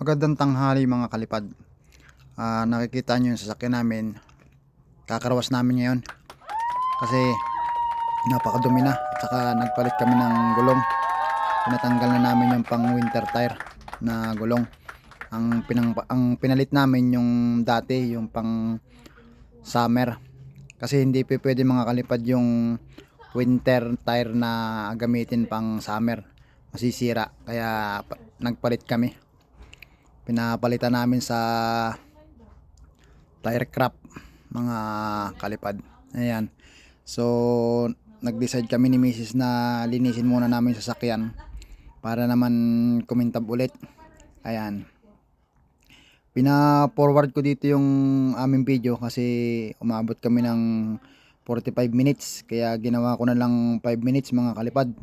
Magandang tanghali mga kalipad. Ah, nakikita nyo yung sasakyan namin. Kakarawas namin ngayon. Kasi napakadumi na. At saka nagpalit kami ng gulong. Pinatanggal na namin yung pang winter tire na gulong. Ang, pinang, ang pinalit namin yung dati, yung pang summer. Kasi hindi pa pwede mga kalipad yung winter tire na gamitin pang summer. Masisira. Kaya pa- nagpalit kami pinapalitan namin sa tire crap mga kalipad. Ayan. So nag-decide kami ni Mrs. na linisin muna namin sa sakyan para naman kumintab ulit. Ayan. Pina-forward ko dito yung aming video kasi umabot kami ng 45 minutes. Kaya ginawa ko na lang 5 minutes mga kalipad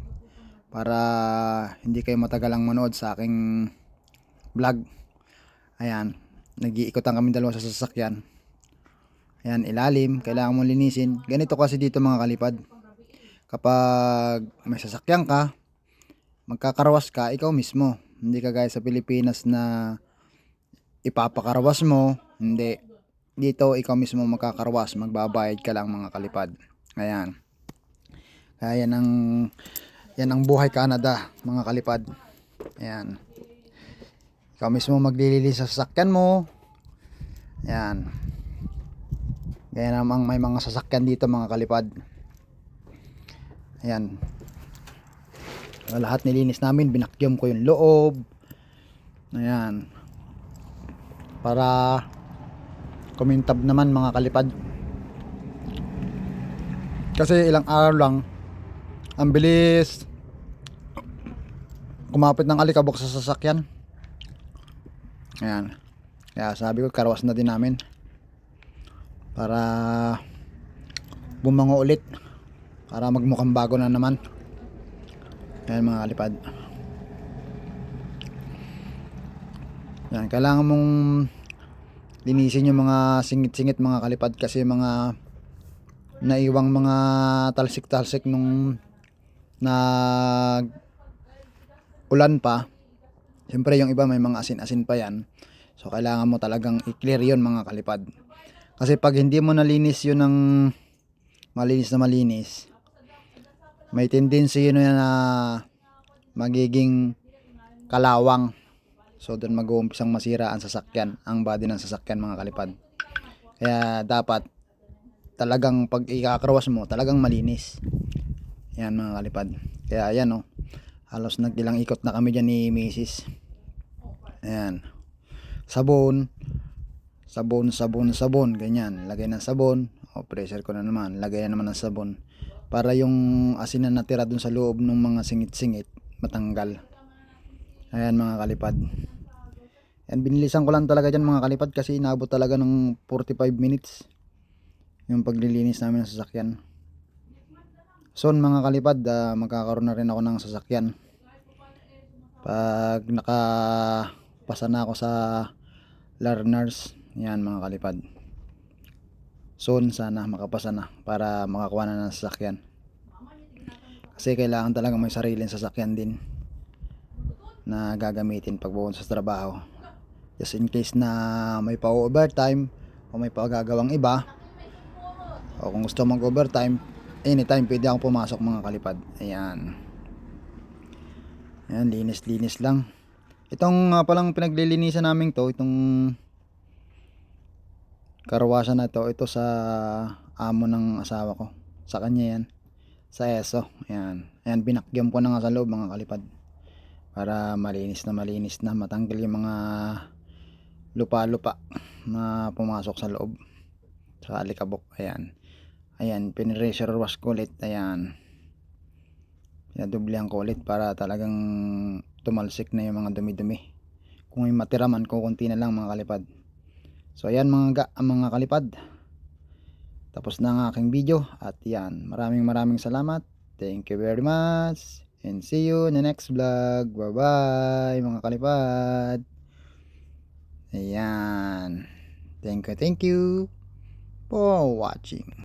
para hindi kayo matagalang manood sa aking vlog Ayan. Nag-iikotan kami dalawa sa sasakyan. Ayan, ilalim. Kailangan mo linisin. Ganito kasi dito mga kalipad. Kapag may sasakyan ka, magkakarawas ka, ikaw mismo. Hindi ka gaya sa Pilipinas na ipapakarawas mo. Hindi. Dito, ikaw mismo magkakarawas. Magbabayad ka lang mga kalipad. Ayan. Kaya yan ang, yan ang buhay Canada, mga kalipad. Ayan. Ikaw mismo maglilinis sa sasakyan mo. Yan. Kaya namang may mga sasakyan dito mga kalipad. Ayan. Lahat nilinis namin. Binakyum ko yung loob. Ayan. Para kumintab naman mga kalipad. Kasi ilang araw lang ang bilis kumapit ng alikabok sa sasakyan. Ayan. Kaya sabi ko, karawas na din namin. Para bumango ulit. Para magmukhang bago na naman. Ayan mga kalipad. Ayan, kailangan mong linisin yung mga singit-singit mga kalipad kasi mga naiwang mga talsik-talsik nung nag ulan pa Siyempre yung iba may mga asin-asin pa yan. So kailangan mo talagang i-clear yun mga kalipad. Kasi pag hindi mo nalinis yun ng malinis na malinis, may tendency yun na magiging kalawang. So doon mag-uumpisang masira ang sasakyan, ang body ng sasakyan mga kalipad. Kaya dapat talagang pag ikakrawas mo, talagang malinis. Yan mga kalipad. Kaya yan oh halos nagdilang ikot na kami dyan ni Mrs. Ayan. Sabon. Sabon, sabon, sabon. Ganyan. Lagay ng sabon. O, pressure ko na naman. Lagay na naman ng sabon. Para yung asin na natira dun sa loob ng mga singit-singit, matanggal. Ayan mga kalipad. Yan, binilisan ko lang talaga dyan mga kalipad kasi inabot talaga ng 45 minutes yung paglilinis namin ng sasakyan. Soon mga kalipad, ah, magkakaroon na rin ako ng sasakyan. Pag nakapasa na ako sa learners, yan mga kalipad. Soon sana makapasa na para makakuha na ng sasakyan. Kasi kailangan talaga may sariling sasakyan din na gagamitin pag pupunta sa trabaho. Just in case na may pa-overtime o may pa-gagawang iba o kung gusto mag-overtime anytime pwede akong pumasok mga kalipad. Ayan. Ayan linis linis lang. Itong uh, palang pinaglilinisan namin to itong karawasan na to ito sa amo ng asawa ko. Sa kanya yan. Sa ESO ayan. Ayan binakyam ko na nga sa loob mga kalipad. Para malinis na malinis na matanggal yung mga lupa lupa na pumasok sa loob. Sa alikabok ayan ayan pinressure wash ko ulit ayan. Pinadublihan ko ulit para talagang tumalsik na yung mga dumi dumi kung may matira man kukunti na lang mga kalipad. So ayan mga, ga, mga kalipad. Tapos na ang aking video at yan maraming maraming salamat. Thank you very much and see you in the next vlog. Bye bye mga kalipad. Ayan. Thank you thank you for watching